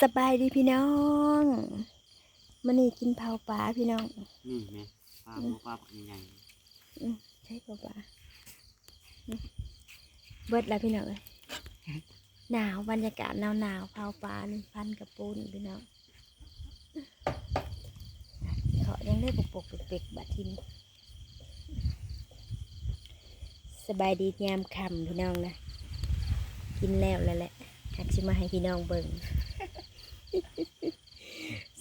สบายดีพี่น้องมันนี่กินเผาปลาพี่น้อง นี่แม่ปลาบัวปลาผักใหญ่อืมใช่เผาปลาอืมเบิดแล้วพี่น้องเอ้ยหนาวบรรยากาศหนาวหนาวๆเผาปลานี่พันกับปูนพี่น้องเขายังได้ปกปกๆเปกๆบัดทีนี้สบายดียามค่ำพี่น้องนะกินแล้วแล้วแหละหักชิมาให้พี่น้องเบิ่ง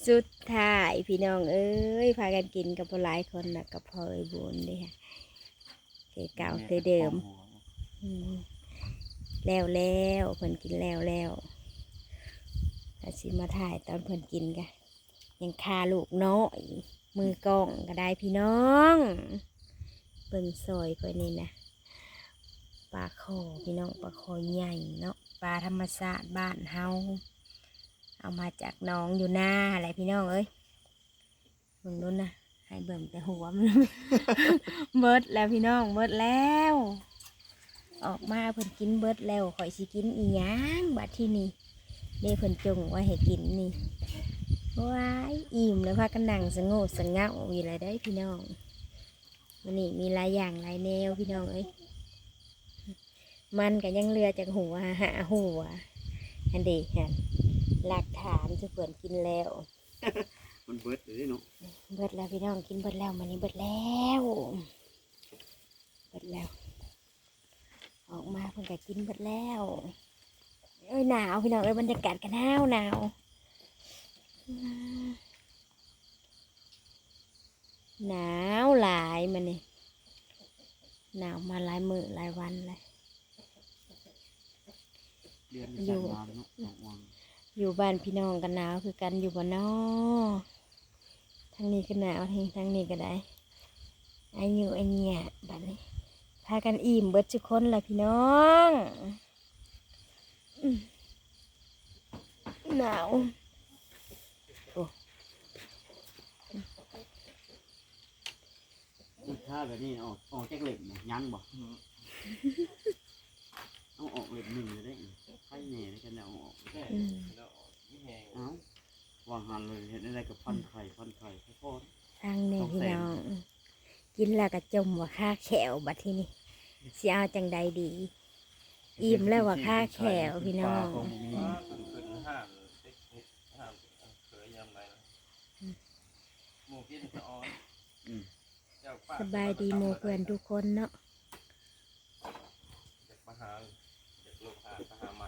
สุดท้ายพี่น้องเอ้ยพากันกินกับหลายคนนะกับพ่อไอ้บุญเด้ค่ะเกๆเก่าเตเดิมหัวอืมแล้วแล้วเพิ่นกินแล้วแล้วถ้าสิมาถ่ายตอนเพิ่นกินกะยังคาลูกน้อยมือกล้องก็ได้พี่น้องเบิ่งซอยก่อนนี่นะปลาคอพี่น้องปลาคอใหญ่เนาะปลาธรรมชาติบ้านเฮา เอามาจากน้องอยู่หน้าอะไรพี่น้องเอ้ยเบิ่งนู้นนะให้เบิ่งแต่หัวมันเบิดแล้วพี่น้องเบิดแล้ว ออกมาเพิ่นกินเบิดแล้วข่อยสิกินอีหยังบัดที่นี่เด้เพิ่นจงว่าให้กินนี่ว้ายอิ่มแล้วพากันนั่งสงบสงเงาอยู่เลยได้พี่น้องวันนี้มีหลายอย่างหลายแนวพี่น้องเอ้ยมันก็ยังเหลือจากหัวหาหัวอันเดีฮะ หลักฐานจะเปิ่นกินแล้ว มันเบิดเลยเนาะเบิดแล้วพี่น้องกินเบิดแล้วมันนี้เบิดแล้วเบิดแล้ว ออกมาเพิ่งก็กินเบิดแล้วเอ้ยหนาวพี่น้องเอ้ยบรรยากาศกันหนาวหนาวหนาวหลายมันนี่หนาวมาหลายมือหลายวันเลยเดือนอยู่สามวันเนาะส องวันอยู่บ้านพี่น้องกันหนาวคือกันอยู่บ้านนอทางนี้ก็หนาวทางทางนี้ก็ได้อายุอันเนี้ยบัดนี้พากันอิ่มเบิดทุกคนเลยพี่น้องอืมหนาวมันถ้าแบบนี้ออกออกจากเหล็กเนี่ยยั้งบ่เอาออกเหล็กหนึ่งเลยได้ไข่แหน่ได้กันแล้วเอาออกอืมเอ้ อหันเลยเห็นอะไรกับพันไข่พันไข่ข้าวโพงเนี่ยพี่น้อง กินแล้วก็จมว่าค่าแขวบัดที่นี่เสียจังใดดี อิ่มแล้วว่าค่าแขวพี่น้องสบายดีโมเพื่อนทุกคนเนาะอากมหาอากลงหาหาใหม่